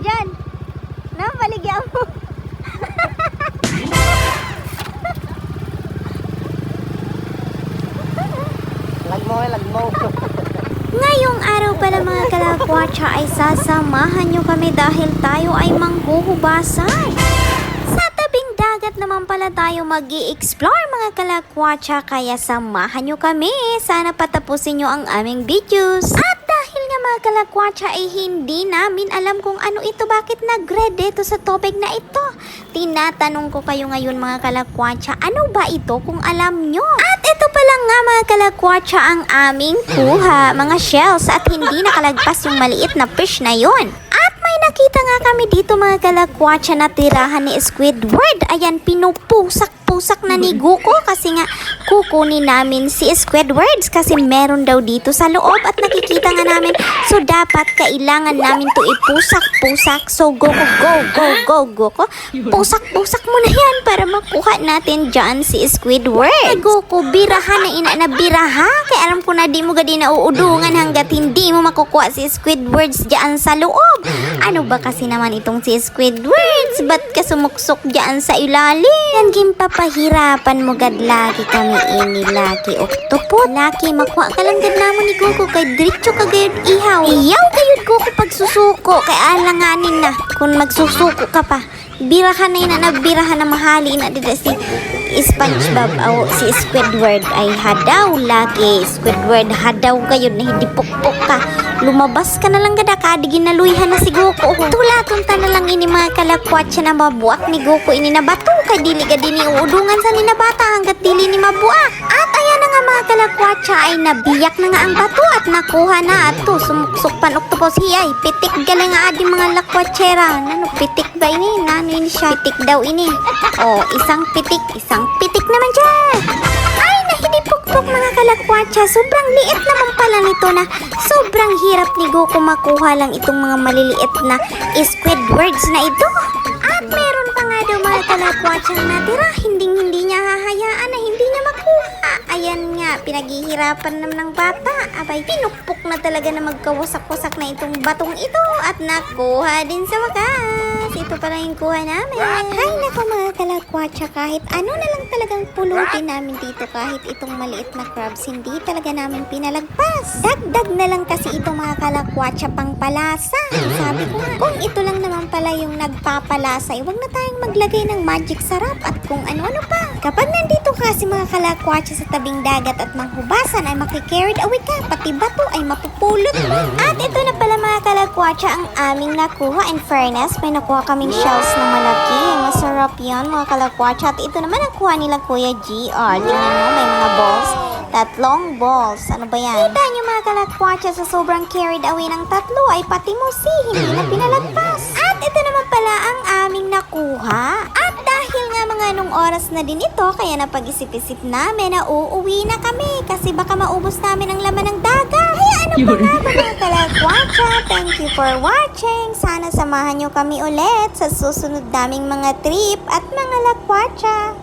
dyan. Na, baligyan mo. Lagmo eh, lagmo. Ngayong araw pala mga kalakwatsa ay sasamahan nyo kami dahil tayo ay manghuhubasan. Sa tabing dagat naman pala tayo mag explore mga kalakwatsa kaya samahan nyo kami. Sana patapusin nyo ang aming videos. At mga kalakwatsa ay hindi namin alam kung ano ito, bakit nag-red ito sa tubig na ito. Tinatanong ko kayo ngayon mga kalakwatsa, ano ba ito kung alam nyo? At ito pala nga mga kalakwatsa ang aming kuha, mga shells at hindi nakalagpas yung maliit na fish na yon. At may nakita nga kami dito mga kalakwatsa na tirahan ni Squidward. Ayan, pinupusak-pusak na ni Guko kasi nga kukunin namin si Squidward kasi meron daw dito sa loob at nakikita nga namin. So dapat kailangan namin to ipusak-pusak. So go go go go go Guko. Pusak-pusak mo na yan para makuha natin dyan si Squidward. Guko, biraha na ina na biraha. Kaya alam ko na di mo gadi na uudungan hanggat hindi mo makukuha si Squidwards dyan sa loob. Ano ba kasi naman itong si Squidwards? Ba't ka sumuksok dyan sa ilalim? Yan gim papahirapan mo gad lagi kami ini laki oktopot. Laki makuha ka lang gad namo ni Goku kay diretso ka gayud ihaw. Iyaw kayud Goku pag susuko kay alanganin na kung magsusuko ka pa. Birahan na yun na birahan na mahali na dito si SpongeBob o si Squidward ay hadaw lagi. Squidward hadaw kayo na hindi pukpok ka. Lumabas ka na lang gada ka, di ginaluyhan na si Goku. Tulaton ta na lang ini mga kalakwat siya na mabuak ni Goku ini na bato kay dili ka din iuudungan sa ni na bata hanggat dili ni mabuak. At ayan na nga mga kalakwat siya ay nabiyak na nga ang bato at nakuha na at to sumuksok pan oktopus hiyay. Pitik galing nga adi mga lakwatsera. Nano pitik ba ini? Nano ini siya? Pitik daw ini. Oh, isang pitik, isang pitik naman siya. Ay, nahidipukpok mga kalakwatsa. Sobrang liit naman pala nito na sobrang hirap ni Goku makuha lang itong mga maliliit na Squidwards na ito. At meron pa nga daw mga kalakwatsa na natira. Hindi Nga, pinaghihirapan naman ng bata. Abay, pinukpok na talaga na magkawasak-wasak na itong batong ito. At nakuha din sa wakas. Ito pala yung kuha namin. Hay nako mga kalakwatsa, kahit ano na lang talagang pulutin namin dito. Kahit itong maliit na crabs, hindi talaga namin pinalagpas. Dagdag na lang kasi itong mga kalakwatsa pang palasa. Sabi ko nga, kung ito lang naman pala yung nagpapalasa, eh, na tayong maglagay ng magic sarap at kung ano-ano pa. Kapag nandito kasi mga kalakwatsa sa tabing dagat at manghubasan ay makikarried away ka, pati bato ay mapupulot. At ito na pala mga kalakwatsa ang aming nakuha. In fairness, may nakuha kaming shells na malaki. Masarap yan mga kalakwatsa. At ito naman ang kuha nila Kuya G. Oh, tingnan mo, may mga balls. Tatlong balls. Ano ba yan? Kita nyo mga kalakwatsa sa sobrang carried away ng tatlo ay pati mo si hindi na pinalagpas. At na din ito, kaya napag-isip-isip namin na uuwi na kami kasi baka maubos namin ang laman ng dagat. Kaya ano pa nga ba mga kalakwatsa? Thank you for watching. Sana samahan nyo kami ulit sa susunod naming mga trip at mga lakwatsa.